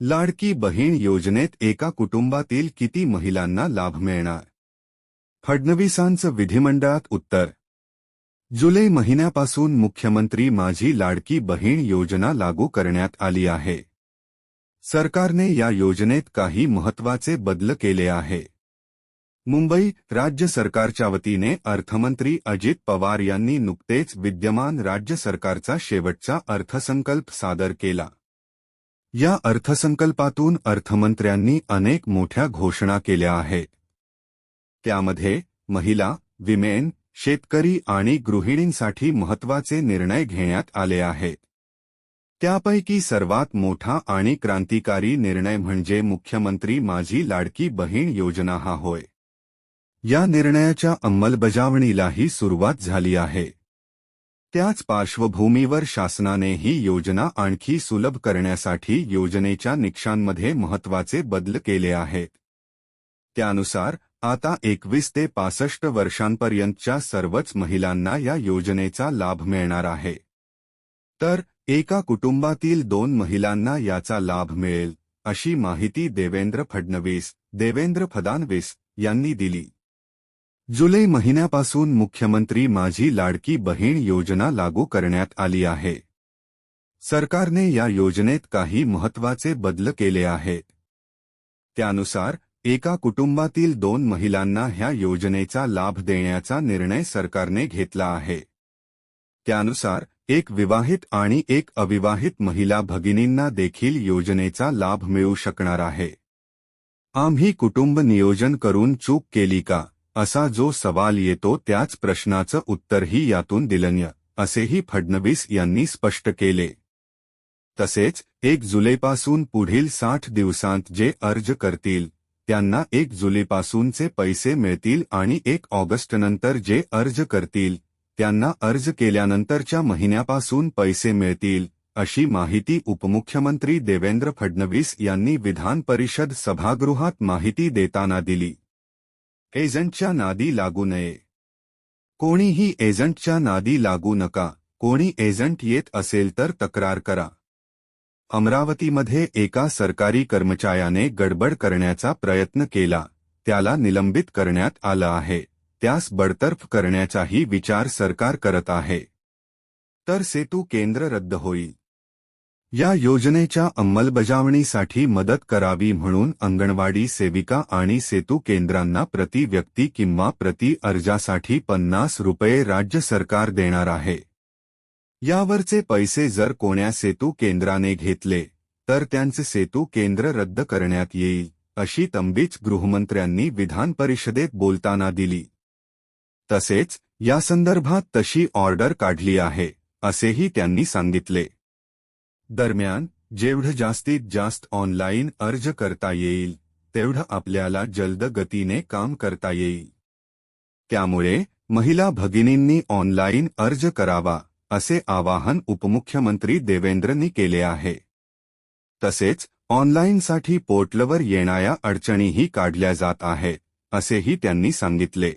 लाडकी बहीण योजनेत एका कुटुंबातील किती महिलांना लाभ मिळणार? फडणवीसांचं विधिमंडळात उत्तर. जुलै महिन्यापासून मुख्यमंत्री माझी लाडकी बहीण योजना लागू करण्यात आली आहे. सरकारने या योजनेत काही महत्त्वाचे बदल केले आहे. मुंबई राज्य सरकारच्या वतीने अर्थमंत्री अजित पवार यांनी नुकतेच विद्यमान राज्य सरकारचा शेवटचा अर्थसंकल्प सादर केला. या अर्थसंकल्पातून अर्थमंत्र्यांनी अनेक मोठ्या घोषणा केल्या आहेत. त्यामध्ये महिला विमेन शेतकरी आणि गृहिणींसाठी महत्त्वाचे निर्णय घेण्यात आले आहेत. त्यापैकी सर्वात मोठा आणि क्रांतिकारी निर्णय म्हणजे मुख्यमंत्री माझी लाडकी बहीण योजना हा होय. या निर्णयाच्या अंमलबजावणीलाही सुरुवात झाली आहे. त्याच पार्श्वभूमीवर शासनाने ही योजना आणखी सुलभ करण्यासाठी योजनेच्या निकषांमध्ये महत्त्वाचे बदल केले आहेत. त्यानुसार आता एकवीस ते पासष्ट वर्षांपर्यंतच्या सर्वच महिलांना या योजनेचा लाभ मिळणार आहे. तर एका कुटुंबातील दोन महिलांना याचा लाभ मिळेल अशी माहिती देवेंद्र फडणवीस देवेंद्र फदानवीस यांनी दिली. जुलै महिन्यापासून मुख्यमंत्री माझी लाडकी बहीण योजना लागू करण्यात आली आहे. सरकारने या योजनेत काही महत्त्वाचे बदल केले आहेत. त्यानुसार एका कुटुंबातील दोन महिलांना ह्या योजनेचा लाभ देण्याचा निर्णय सरकारने घेतला आहे. त्यानुसार एक विवाहित आणि एक अविवाहित महिला भगिनींना देखील योजनेचा लाभ मिळू शकणार आहे. आम्ही कुटुंब नियोजन करून चूक केली का? असा जो सवाल येतो त्याच प्रश्नाचं उत्तरही यातून दिलन्य असेही फडणवीस यांनी स्पष्ट केले. तसेच एक जुलैपासून पुढील साठ दिवसांत जे अर्ज करतील त्यांना एक जुलैपासूनचे पैसे मिळतील आणि एक ऑगस्टनंतर जे अर्ज करतील त्यांना अर्ज केल्यानंतरच्या महिन्यापासून पैसे मिळतील अशी माहिती उपमुख्यमंत्री देवेंद्र फडणवीस यांनी विधान परिषद सभागृहात माहिती देताना दिली. एजंटच्या नादी लागू नये. कोणीही एजंटच्या नादी लागू नका. कोणी एजंट येत असेल तर तक्रार करा. अमरावतीमध्ये एका सरकारी कर्मचाऱ्याने गडबड करण्याचा प्रयत्न केला. त्याला निलंबित करण्यात आलं आहे. त्यास बडतर्फ करण्याचाही विचार सरकार करत आहे. तर सेतू केंद्र रद्द होईल. या योजनेच्या अंमलबजावणीसाठी मदत करावी म्हणून अंगणवाडी सेविका आणि सेतू केंद्रांना प्रति व्यक्ती किंवा प्रति अर्जासाठी पन्नास रुपये राज्य सरकार देणार आहे. यावरचे पैसे जर कोण्या सेतू केंद्राने घेतले तर त्यांचे सेतू केंद्र रद्द करण्यात येईल अशी तंबीच गृहमंत्र्यांनी विधान परिषदेत बोलताना दिली. तसेच या संदर्भात तशी ऑर्डर काढली आहे असेही त्यांनी सांगितले. दरम्यान जेवढं जास्तीत जास्त ऑनलाईन अर्ज करता येईल तेवढं आपल्याला जलद गतीने काम करता येईल. त्यामुळे महिला भगिनींनी ऑनलाईन अर्ज करावा असे आवाहन उपमुख्यमंत्री देवेंद्रनी केले आहे. तसेच ऑनलाईनसाठी पोर्टलवर येणाऱ्या अडचणीही काढल्या जात आहेत असेही त्यांनी सांगितले.